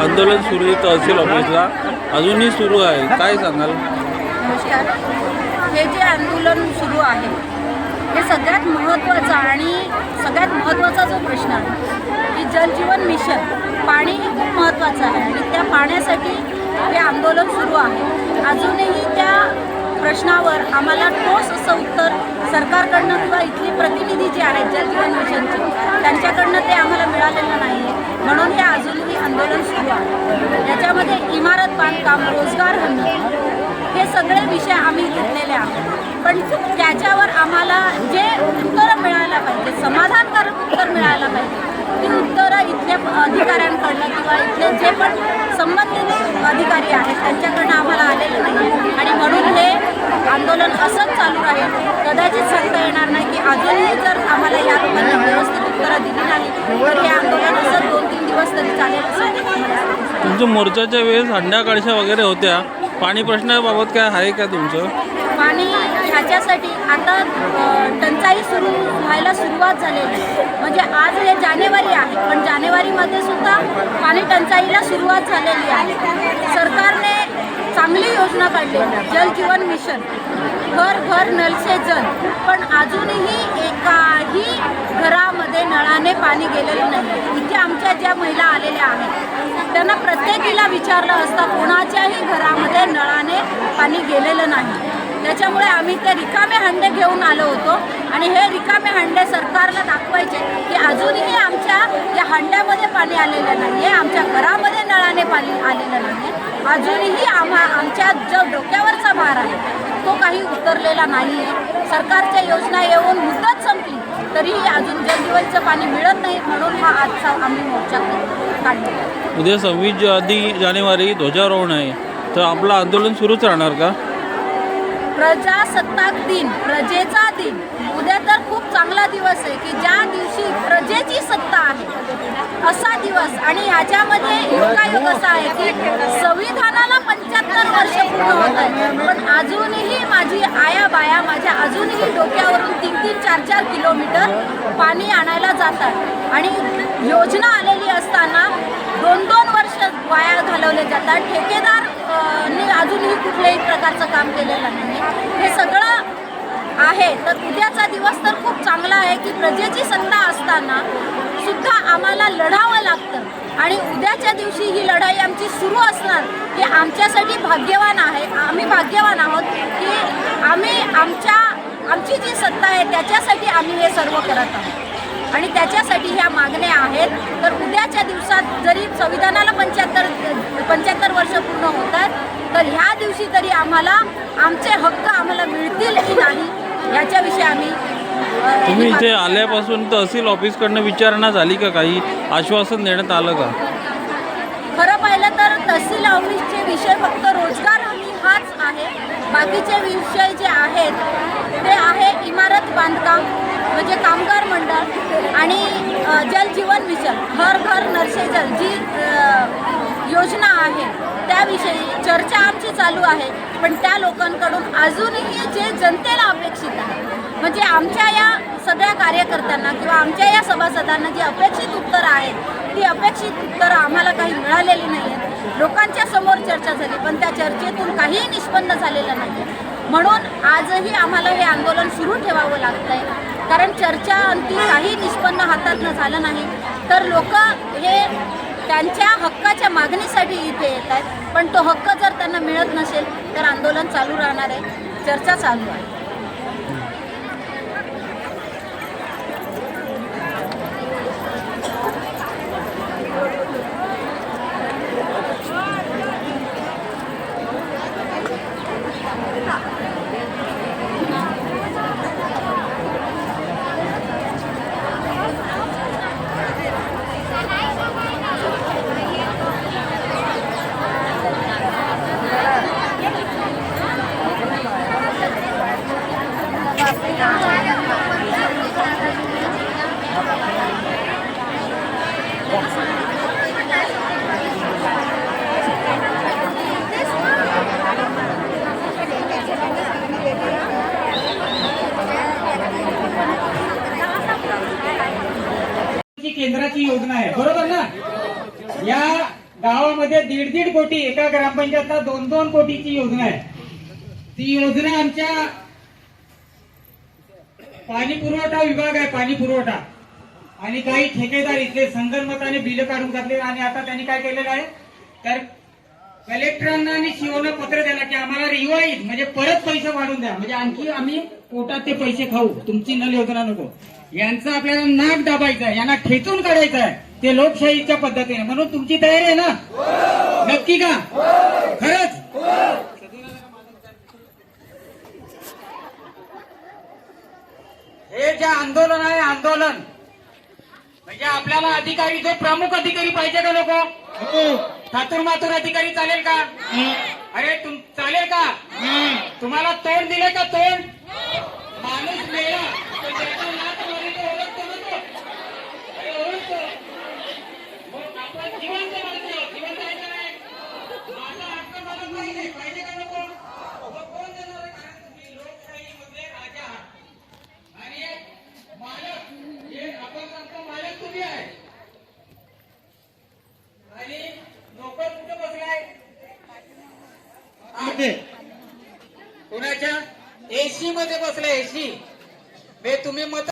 आंदोलन सुरू आहे तहसील ऑफिसला. अजूनही सुरू आहे. काय सांगाल? नमस्कार. हे जे आंदोलन सुरू आहे हे सगळ्यात महत्त्वाचा आणि सगळ्यात महत्त्वाचा जो प्रश्न आहे की जलजीवन मिशन पाणी हे खूप महत्त्वाचं आहे आणि त्या पाण्यासाठी हे आंदोलन सुरू आहे. अजूनही त्या प्रश्नावर आम्हाला ठोस असं उत्तर सरकारकडनं किंवा इथली प्रतिनिधी जी आहेत जलजीवन मिशनचे त्यांच्याकडनं ते आम्हाला मिळालेलं नाही आहे म्हणून हे अजूनही आंदोलन सुरू आहे. याच्यामध्ये इमारत बांधकाम रोजगार हमी हे सगळे विषय आम्ही घेतलेले आहोत. पण त्याच्यावर आम्हाला जे उत्तरं मिळायला पाहिजे समाधानकारक उत्तर मिळायला पाहिजे ती उत्तरं इथल्या अधिकाऱ्यांकडनं किंवा इथले जे पण संबंधित अधिकारी आहेत त्यांच्याकडे आम्हाला आलेलं नाही आणि म्हणून हे आंदोलन असंच चालू राहील कदाचित सांगता येणार नाही की अजूनही जर आम्हाला या लोकांना व्यवस्थित उत्तरं दिली नाही तर हे आंदोलन असं दोन तीन दिवस तरी चालेल असं आम्हाला वाटतं. मोर्चाच्या वेळेस हंड्या वगैरे होत्या पाणी प्रश्नाबाबत काय आहे का तुमचं? पाणी ह्याच्यासाठी आता टंचाई सुरू व्हायला सुरुवात झालेली म्हणजे आज हे जानेवारी आहे पण जानेवारीमध्ये सुद्धा पाणी टंचाईला सुरुवात झालेली आहे. सरकारने चांगली योजना काढली जल जीवन मिशन. घर घर नलसे जल. पण अजूनही एकाही नळाने पाणी गेलेलं नाही. इथे आमच्या ज्या महिला आलेल्या आहेत त्यांना प्रत्येकीला विचारलं असता कोणाच्याही घरामध्ये नळाने पाणी गेलेलं नाही. त्याच्यामुळे आम्ही ते रिकामे हंडे घेऊन आलो होतो आणि हे रिकामे हंडे सरकारला दाखवायचे की अजूनही आमच्या या हंड्यामध्ये पाणी आलेलं नाही आहे आमच्या घरामध्ये नळाने पाणी आलेलं नाही अजूनही आम्हा आमच्या जो डोक्यावरचा भार आहे तो काही उतरलेला नाही आहे सरकारच्या योजना येऊन मुदत संपली. तरीही अजून जलजीवनचं पाणी मिळत नाही म्हणून हा आजचा आम्ही मोर्चा काढला उद्या सव्वीस जा- जानेवारी ध्वजारोहण आहे. तर आपलं आंदोलन सुरूच राहणार का? प्रजासत्ताक दिन प्रजेचा दिन. उद्या तर खूप चांगला दिवस आहे की ज्या दिवशी प्रजेची सत्ता दिवस. आणि ह्याच्यामध्ये योगायोग असा आहे की संविधानाला पंच्याहत्तर वर्ष पूर्ण होत आहे पण अजूनही माझी आया बाया माझ्या अजूनही डोक्यावरून तीन तीन चार चार किलोमीटर पाणी आणायला जातात. आणि योजना आलेली असताना दोन दोन वर्ष वाया घालवले जातात. ठेकेदार नी अजूनही कुठल्याही प्रकारचं काम केलेलं नाही हे आहे. तर उद्याचा दिवस तर खूप चांगला आहे की प्रजेची सत्ता असताना सुद्धा आम्हाला लढावं लागतं. आणि उद्याच्या दिवशी ही लढाई आमची सुरू असणार हे आमच्यासाठी भाग्यवान आहे. आम्ही भाग्यवान आहोत की आम्ही आमच्या आमची जी सत्ता आहे त्याच्यासाठी आम्ही हे सर्व करत आहोत. आणि त्याच्यासाठी ह्या मागण्या आहेत. तर उद्याच्या दिवसात जरी संविधानाला पंच्याहत्तर पंच्याहत्तर वर्ष पूर्ण होतात तर ह्या दिवशी तरी आम्हाला आमचे हक्क आम्हाला मिळतील की नाही याच्याविषयी आम्ही तुम्ही इथे आल्यापासून तहसील ऑफिसकडनं विचारणा झाली का काही? आश्वासन देण्यात आलं का? खरं पाहिलं तर तहसील ऑफिसचे विषय फक्त रोजगार हमी हाच आहे. बाकीचे विषय जे आहेत ते आहे इमारत बांधकाम म्हणजे कामगार मंडळ आणि अ, जल जीवन मिशन हर घर नरसे जल जी योजना आहे. त्याविषयी चर्चा आमची चालू आहे. पण त्या लोकांकडून अजूनही जे जनतेला अपेक्षित आहे म्हणजे आमच्या या सगळ्या कार्यकर्त्यांना किंवा आमच्या या सभासदांना जी अपेक्षित उत्तरं आहेत ती अपेक्षित उत्तरं आम्हाला काही मिळालेली नाही आहेत लोकांच्या समोर चर्चा झाली पण त्या चर्चेतून काहीही निष्पन्न झालेलं नाही म्हणून आजही आम्हाला हे आंदोलन सुरू ठेवावं लागतं आहे कारण चर्चा अंती काही निष्पन्न हातातनं झालं नाही. तर लोक हे त्यांच्या हक्काच्या मागणीसाठी इथे येत आहेत पण तो हक्क जर त्यांना मिळत नसेल तर आंदोलन चालू राहणार आहे. चर्चा चालू आहे जी केंद्राची योजना आहे. बरोबर ना? या गावामध्ये दीड दीड कोटी एका ग्रामपंचायतला दोन दोन कोटीची योजना आहे. ती योजना आमच्या पाणी पुरवठा विभाग आहे पाणी पुरवठा. आणि काही ठेकेदार इथले संगणमताने बिल काढून घातले आणि आता त्यांनी काय केलेलं आहे? तर कलेक्टरांना आणि शिवनं पत्र दिलं की आम्हाला रिवाईज म्हणजे परत पैसे वाढून द्या. म्हणजे आणखी आम्ही पोटात ते पैसे खाऊ. तुमची नल योजना नको. यांचं आपल्याला नाक दाबायचं आहे. यांना ठेचून काढायचं आहे. ते लोकशाहीच्या पद्धतीने. म्हणून तुमची तयारी आहे ना? नक्की का? खरंच? हे जे आंदोलन आहे आंदोलन. म्हणजे आपल्याला अधिकारी जो प्रमुख अधिकारी पाहिजे का नको ठातूर मातूर अधिकारी चालेल का? अरे तुम चालेल का? तुम्हाला तोंड दिले का तोंड? lên mê đó. Tôi về tôi मध्ये बसलाय एसी तुम्ही मत